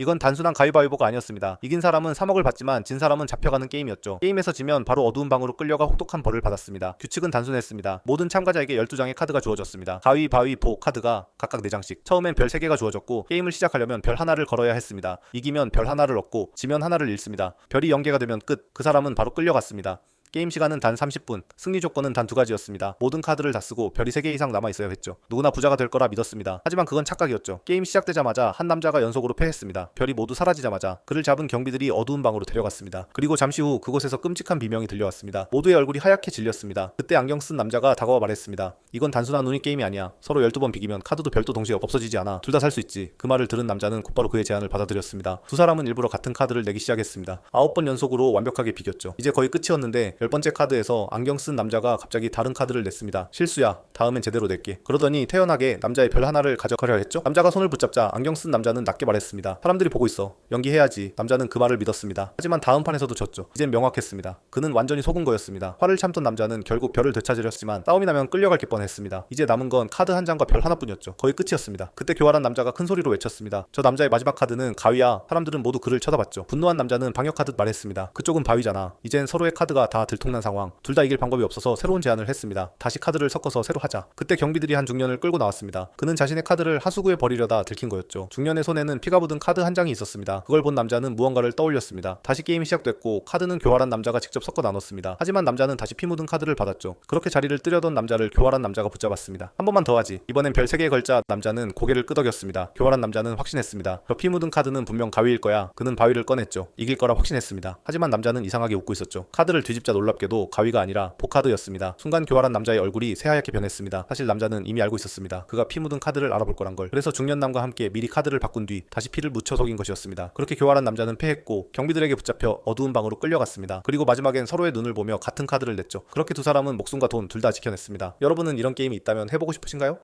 이건 단순한 가위바위보가 아니었습니다. 이긴 사람은 3억을 받지만 진 사람은 잡혀가는 게임이었죠. 게임에서 지면 바로 어두운 방으로 끌려가 혹독한 벌을 받았습니다. 규칙은 단순했습니다. 모든 참가자에게 12장의 카드가 주어졌습니다. 가위바위보 카드가 각각 4장씩. 처음엔 별 3개가 주어졌고 게임을 시작하려면 별 하나를 걸어야 했습니다. 이기면 별 하나를 얻고 지면 하나를 잃습니다. 별이 연계가 되면 끝. 그 사람은 바로 끌려갔습니다. 게임 시간은 단 30분, 승리 조건은 단 두 가지였습니다. 모든 카드를 다 쓰고 별이 3개 이상 남아 있어야 했죠. 누구나 부자가 될 거라 믿었습니다. 하지만 그건 착각이었죠. 게임 시작되자마자 한 남자가 연속으로 패했습니다. 별이 모두 사라지자마자 그를 잡은 경비들이 어두운 방으로 데려갔습니다. 그리고 잠시 후 그곳에서 끔찍한 비명이 들려왔습니다. 모두의 얼굴이 하얗게 질렸습니다. 그때 안경 쓴 남자가 다가와 말했습니다. 이건 단순한 운이 게임이 아니야. 서로 12번 비기면 카드도 별도 동시에 없어지지 않아. 둘 다 살 수 있지. 그 말을 들은 남자는 곧바로 그의 제안을 받아들였습니다. 두 사람은 일부러 같은 카드를 내기 시작했습니다. 아홉 번 연속으로 완벽하게 비겼죠. 이제 거의 끝이었는데 열 번째 카드에서 안경 쓴 남자가 갑자기 다른 카드를 냈습니다. 실수야. 다음엔 제대로 낼게. 그러더니 태연하게 남자의 별 하나를 가져가려 했죠. 남자가 손을 붙잡자 안경 쓴 남자는 낮게 말했습니다. 사람들이 보고 있어. 연기해야지. 남자는 그 말을 믿었습니다. 하지만 다음 판에서도 졌죠. 이젠 명확했습니다. 그는 완전히 속은 거였습니다. 화를 참던 남자는 결국 별을 되찾으려 했지만 싸움이 나면 끌려갈 게 뻔했습니다. 이제 남은 건 카드 한 장과 별 하나뿐이었죠. 거의 끝이었습니다. 그때 교활한 남자가 큰 소리로 외쳤습니다. 저 남자의 마지막 카드는 가위야. 사람들은 모두 그를 쳐다봤죠. 분노한 남자는 방역하듯 말했습니다. 그쪽은 바위잖아. 이젠 서로의 카드가 다 들통난 상황. 둘 다 이길 방법이 없어서 새로운 제안을 했습니다. 다시 카드를 섞어서 새로 하자. 그때 경비들이 한 중년을 끌고 나왔습니다. 그는 자신의 카드를 하수구에 버리려다 들킨 거였죠. 중년의 손에는 피가 묻은 카드 한 장이 있었습니다. 그걸 본 남자는 무언가를 떠올렸습니다. 다시 게임이 시작됐고 카드는 교활한 남자가 직접 섞어 나눴습니다. 하지만 남자는 다시 피 묻은 카드를 받았죠. 그렇게 자리를 뜨려던 남자를 교활한 남자가 붙잡았습니다. 한 번만 더 하지. 이번엔 별 3개 걸자 남자는 고개를 끄덕였습니다. 교활한 남자는 확신했습니다. 저 피 묻은 카드는 분명 가위일 거야. 그는 바위를 꺼냈죠. 이길 거라 확신했습니다. 하지만 남자는 이상하게 웃고 있었죠. 카드를 뒤집자 놀랍게도 가위가 아니라 보카드였습니다. 순간 교활한 남자의 얼굴이 새하얗게 변했습니다. 사실 남자는 이미 알고 있었습니다. 그가 피 묻은 카드를 알아볼 거란 걸. 그래서 중년남과 함께 미리 카드를 바꾼 뒤 다시 피를 묻혀 속인 것이었습니다. 그렇게 교활한 남자는 패했고 경비들에게 붙잡혀 어두운 방으로 끌려갔습니다. 그리고 마지막엔 서로의 눈을 보며 같은 카드를 냈죠. 그렇게 두 사람은 목숨과 돈 둘 다 지켜냈습니다. 여러분은 이런 게임이 있다면 해보고 싶으신가요?